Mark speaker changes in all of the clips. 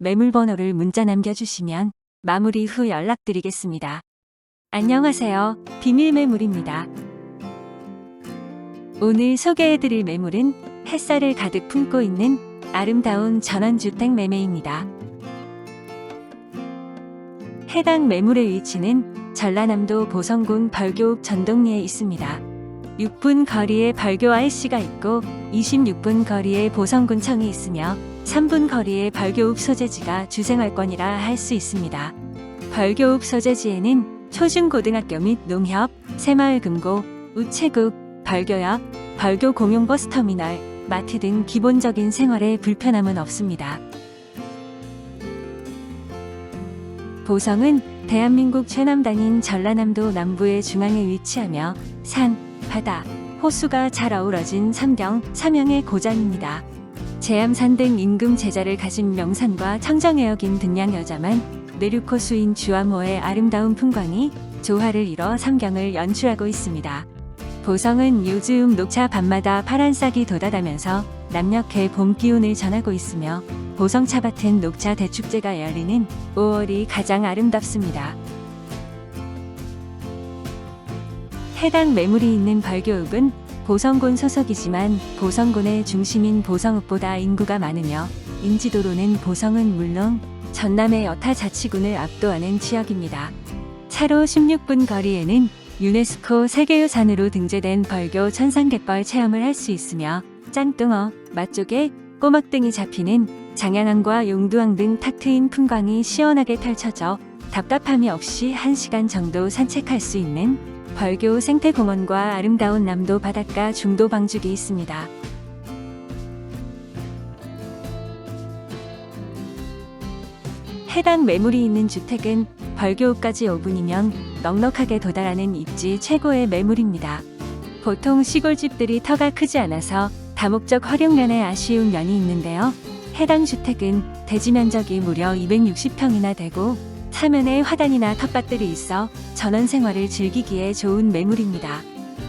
Speaker 1: 매물 번호를 문자 남겨주시면 마무리 후 연락드리겠습니다. 안녕하세요. 비밀 매물입니다. 오늘 소개해드릴 매물은 햇살을 가득 품고 있는 아름다운 전원주택 매매입니다. 해당 매물의 위치는 전라남도 보성군 벌교읍 전동리에 있습니다. 6분 거리에 벌교 IC가 있고 26분 거리에 보성군청이 있으며 3분 거리에 벌교읍 소재지가 주생활권이라 할 수 있습니다. 벌교읍 소재지에는 초중고등학교 및 농협, 새마을금고, 우체국, 벌교역, 벌교 공용버스터미널, 마트 등 기본적인 생활에 불편함은 없습니다. 보성은 대한민국 최남단인 전라남도 남부의 중앙에 위치하며 산, 바다, 호수가 잘 어우러진 삼경, 삼양의 고장입니다. 제암산 등 임금 제자를 가진 명산과 청정해역인 등량여자만 내륙호수인 주암호의 아름다운 풍광이 조화를 이뤄 삼경을 연출하고 있습니다. 보성은 요즘 녹차 밤마다 파란 싹이 돋아다면서 남녘의 봄 기운을 전하고 있으며 보성 차밭은 녹차 대축제가 열리는 5월이 가장 아름답습니다. 해당 매물이 있는 벌교읍은 보성군 소속이지만 보성군의 중심인 보성읍보다 인구가 많으며 인지도로는 보성은 물론 전남의 여타 자치군을 압도하는 지역입니다. 차로 16분 거리에는 유네스코 세계유산으로 등재된 벌교 천상갯벌 체험을 할 수 있으며 짱뚱어, 맛조개, 꼬막 등이 잡히는 장양항과 용두항 등 탁 트인 풍광이 시원하게 펼쳐져 답답함이 없이 1시간 정도 산책할 수 있는 벌교 생태공원과 아름다운 남도 바닷가 중도 방죽이 있습니다. 해당 매물이 있는 주택은 벌교까지 5분이면 넉넉하게 도달하는 입지 최고의 매물입니다. 보통 시골집들이 터가 크지 않아서 다목적 활용면에 아쉬운 면이 있는데요. 해당 주택은 대지 면적이 무려 260평이나 되고 사면에 화단이나 텃밭들이 있어 전원 생활을 즐기기에 좋은 매물입니다.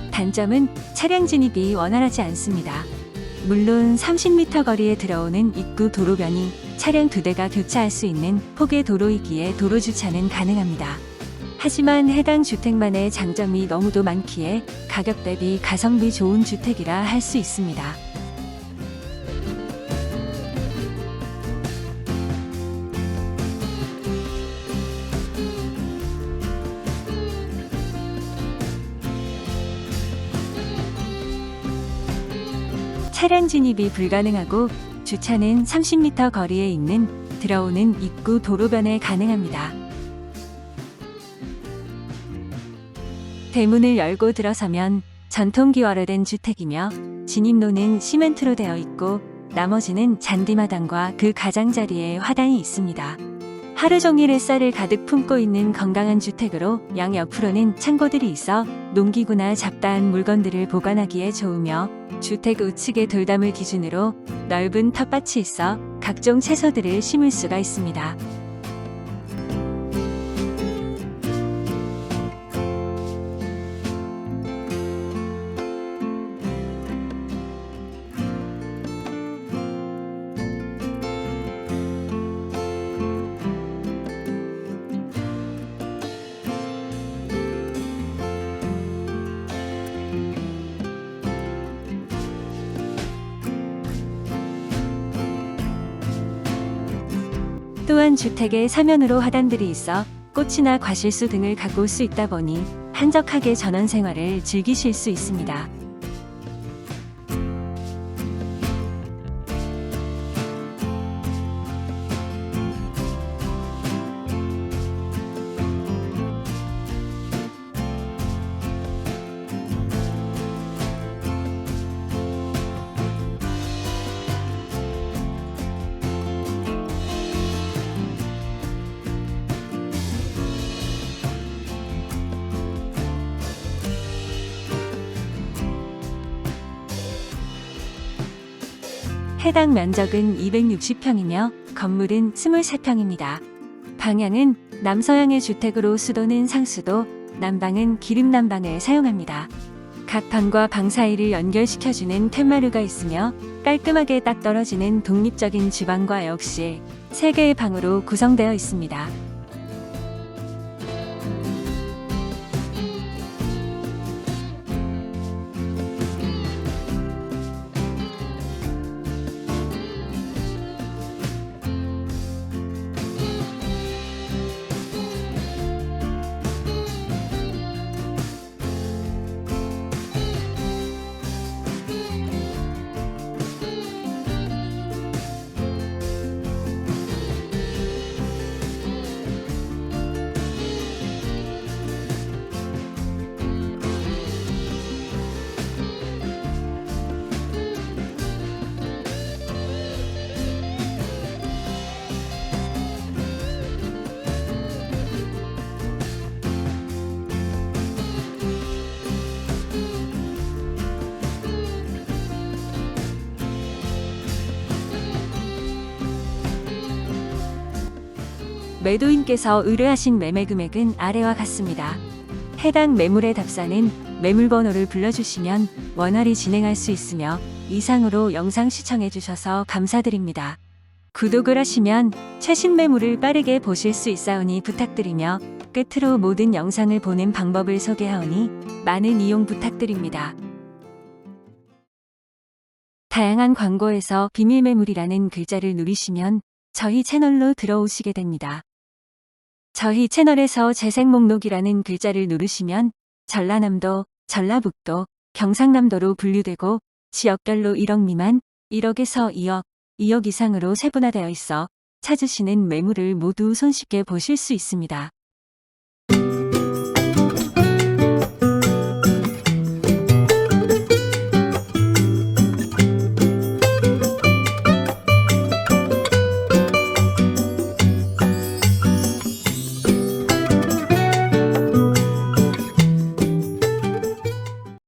Speaker 1: 단점은 차량 진입이 원활하지 않습니다. 물론 30m 거리에 들어오는 입구 도로변이 차량 두 대가 교차할 수 있는 폭의 도로이기에 도로 주차는 가능합니다. 하지만 해당 주택만의 장점이 너무도 많기에 가격 대비 가성비 좋은 주택이라 할 수 있습니다. 차량 진입이 불가능하고 주차는 30m 거리에 있는 들어오는 입구 도로변에 가능합니다. 대문을 열고 들어서면 전통기 와르된 주택이며 진입로는 시멘트로 되어 있고 나머지는 잔디마당과 그 가장자리에 화단이 있습니다. 하루 종일 햇살을 가득 품고 있는 건강한 주택으로 양 옆으로는 창고들이 있어 농기구나 잡다한 물건들을 보관하기에 좋으며 주택 우측의 돌담을 기준으로 넓은 텃밭이 있어 각종 채소들을 심을 수가 있습니다. 또한 주택에 사면으로 화단들이 있어 꽃이나 과실수 등을 가꿀 수 있다 보니 한적하게 전원 생활을 즐기실 수 있습니다. 해당 면적은 260평이며 건물은 23평입니다. 방향은 남서양의 주택으로 수도는 상수도, 난방은 기름 난방을 사용합니다. 각 방과 방 사이를 연결시켜주는 툇마루가 있으며 깔끔하게 딱 떨어지는 독립적인 주방과 역시 3개의 방으로 구성되어 있습니다. 매도인께서 의뢰하신 매매 금액은 아래와 같습니다. 해당 매물의 답사는 매물 번호를 불러주시면 원활히 진행할 수 있으며 이상으로 영상 시청해 주셔서 감사드립니다. 구독을 하시면 최신 매물을 빠르게 보실 수 있사오니 부탁드리며 끝으로 모든 영상을 보는 방법을 소개하오니 많은 이용 부탁드립니다. 다양한 광고에서 비밀 매물이라는 글자를 누르시면 저희 채널로 들어오시게 됩니다. 저희 채널에서 재생 목록이라는 글자를 누르시면 전라남도, 전라북도, 경상남도로 분류되고 지역별로 1억 미만, 1억에서 2억, 2억 이상으로 세분화되어 있어 찾으시는 매물을 모두 손쉽게 보실 수 있습니다.